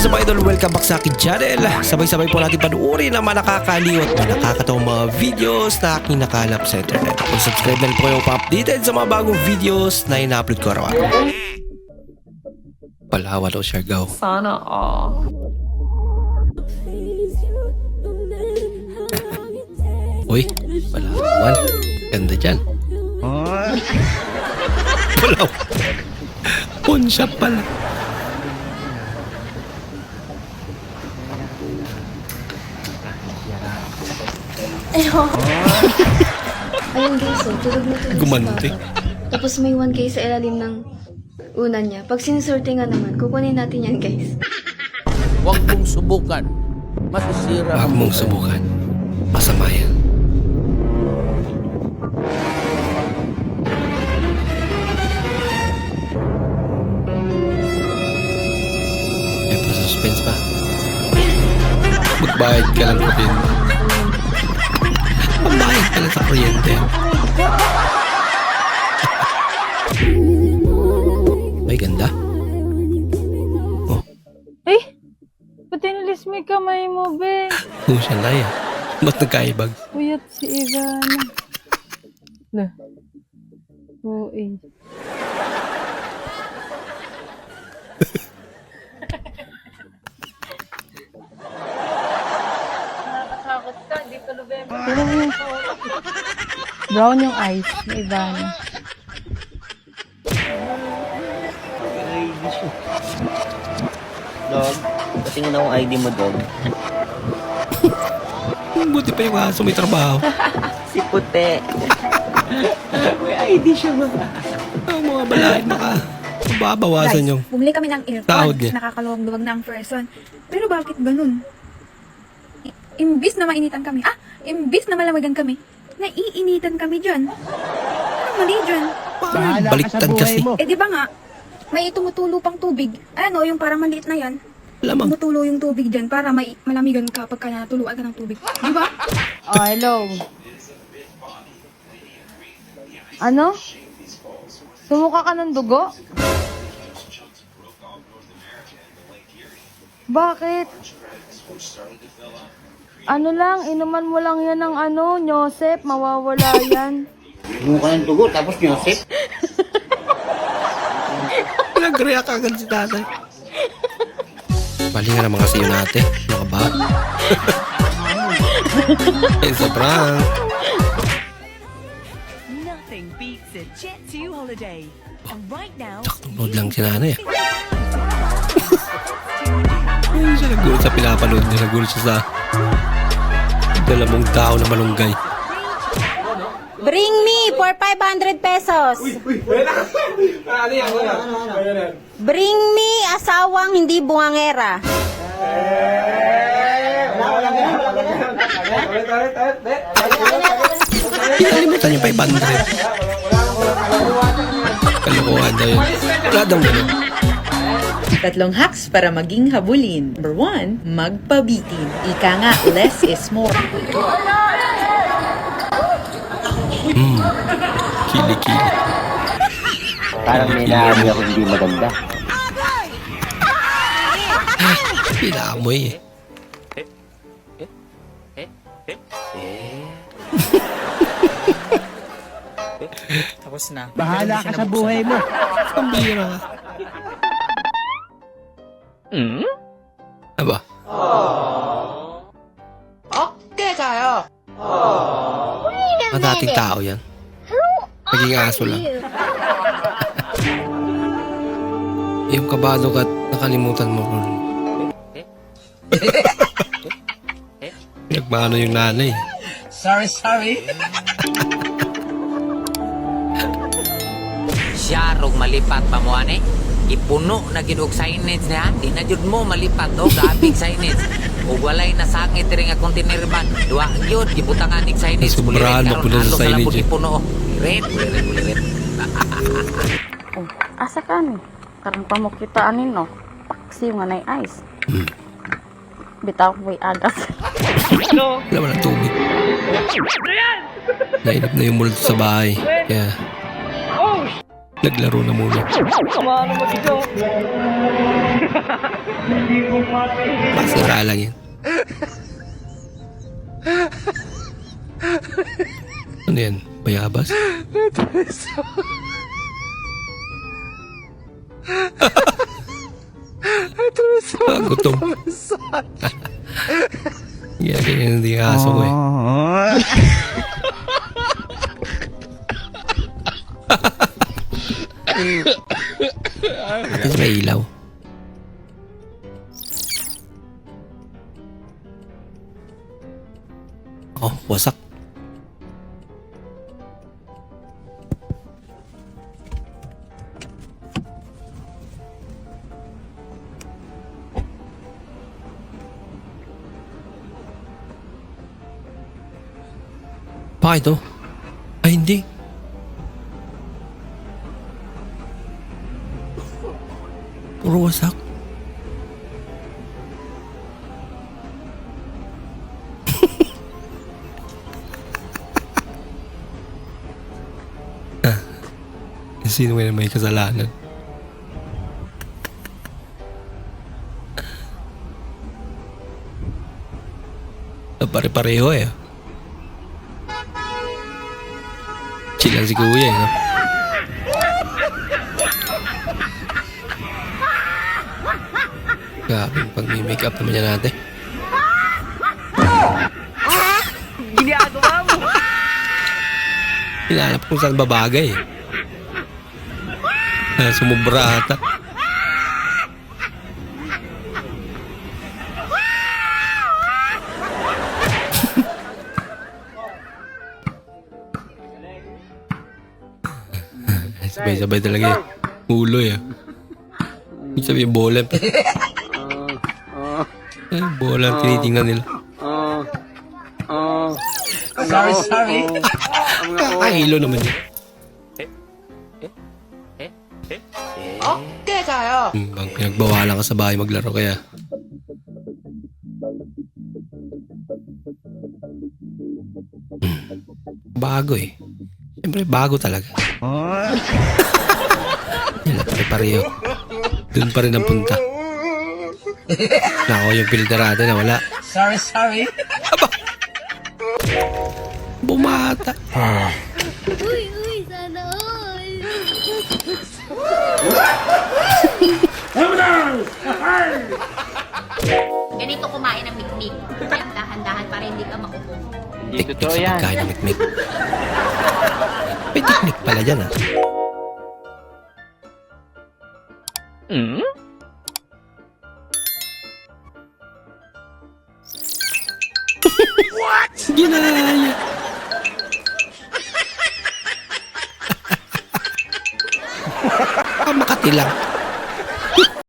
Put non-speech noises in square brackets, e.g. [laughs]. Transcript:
is up idol? Welcome back sa akin channel. Sabay-sabay po natin panuorin ang mga nakakaliw at mga nakakatawang mga videos na aking nakalap sa internet. Kung subscribe na rin po kayo pa-updated sa mga bagong videos na ina-upload ko araw-araw. Palawan o Siargao. Sana all. Uy, Palawan. Ganda dyan. Palawan. Shop pala. Ayun guys, oh, tulog na tulog Gumante. si Papa. Tapos may 1K sa ilalim ng unan niya. Pag sinusorte nga naman, kukunin natin yan guys. Huwag mong subukan. Masisira Huwag ang mong buhay. subukan. Masama yan. Suspense pa. Magbayad ka lang pa ka lang sa kuryente. May ganda. Oh, Eh? Ba't inalis mo yung kamay mo, be? kung siya laya. Ba't nagkaibag? Puyat si Ivana. Lah. Oo, eh. November. Brown yung eyes ni Ivana. Dog, patingin akong ID mo, dog. [laughs] Buti pa yung aso may trabaho. [laughs] Si Puti. May ID siya ba? Ang mga balay naka babawasan yung bumili kami ng earphone. Sahod niya. Nakakaluwag-luwag na ang person. Pero bakit ganun? I- imbis na mainitan kami, ah, imbis na malamagan kami, naiinitan kami dyan. Ano mali dyan? parang baliktad kasi. Eh di ba nga, may tumutulo pang tubig. Ano, yung parang maliit na yan. Lamang. Tumutulo yung tubig dyan para may malamigan ka pagka natuluan ka ng tubig. Di ba? Oh, hello. Ano? Sumuka ka ng dugo? Bakit? Ano lang, inuman mo lang yan ng ano, Nyosep, mawawala yan. Mukha ng dugo, tapos Yosef. Nag-react agad si tatay. Bali nga naman kasi yun ate. Ano ka ba? [laughs] eh, sa prank. Nothing beats a Jet 2 holiday. And right now, load lang si nanay. [laughs] ah. Ay, siya nagulat sa pinapanood niya. Nagulat siya sa dalamong tao na malunggay. Bring me for 500 pesos. Bring me asawang hindi bungangera. Pinalimutan yung 500. Kalokohan daw yun. Wala daw ganun. Tatlong hacks para maging habulin. Number one, magpabitin. Ika nga, less is more. Kili-kili. Parang may naamoy ako hindi maganda. Pinaamoy eh. Bahala ka sa buhay mo. [laughs] Pambira ka. Aba? Okay kayo. Mga dating tao yan. Naging aso lang. yung kabado ka at nakalimutan mo ron. Nagmano yung nanay. Sorry, sorry. siya rog malipat pa mo ani ipuno na gid og signage niya di na jud mo malipat o grabing signage ug walay nasangit diri nga container ban duwa gyud gibutangan nig signage Sobrahan Kulirit, mapuno sa na signage, pud eh. ipuno red red red Oh, asa ka ni? Karang pamukita anin no. Paksi nga nay ice. Bitaw ko agas. Wala wala tubig. Nainip na yung multo sa bahay. Kaya naglaro na muna. Sama naman ito. Masira lang yan. Ano yan? Bayabas? ah, gutom. Yan, ganyan hindi aso ko eh. At least may ilaw. Oh, wasak. Bakit to? Ay, Puro wasak. [laughs] ah, sino may may kasalanan? Ah, Pare-pareho eh. Chill lang si kuya eh, no? Grabe, pag may makeup naman yan natin. Ginagawa mo! Hinanap kung saan babagay. Ah, sumubra ata. Sabay-sabay talaga eh. Ulo eh. Sabihin, bola. Ay, bola ang tinitingnan nila. Sorry, sorry. Kakahilo [laughs] naman yun. Okay kayo. Hmm, bang pinagbawalan ka sa bahay maglaro kaya. Hmm. Bago eh. Siyempre, bago talaga. [laughs] Yan pare-pareho. Doon pa rin ang punta. Nako, yung filter natin na wala. Sorry, sorry. Bumata. Uy, uy, sana all. Ganito kumain ng mikmik. Dahan-dahan para hindi ka maupo. Hindi totoo sa yan. pagkain ng mikmik. May teknik pala dyan ah. Hmm? Ginaya. ah, Makati lang.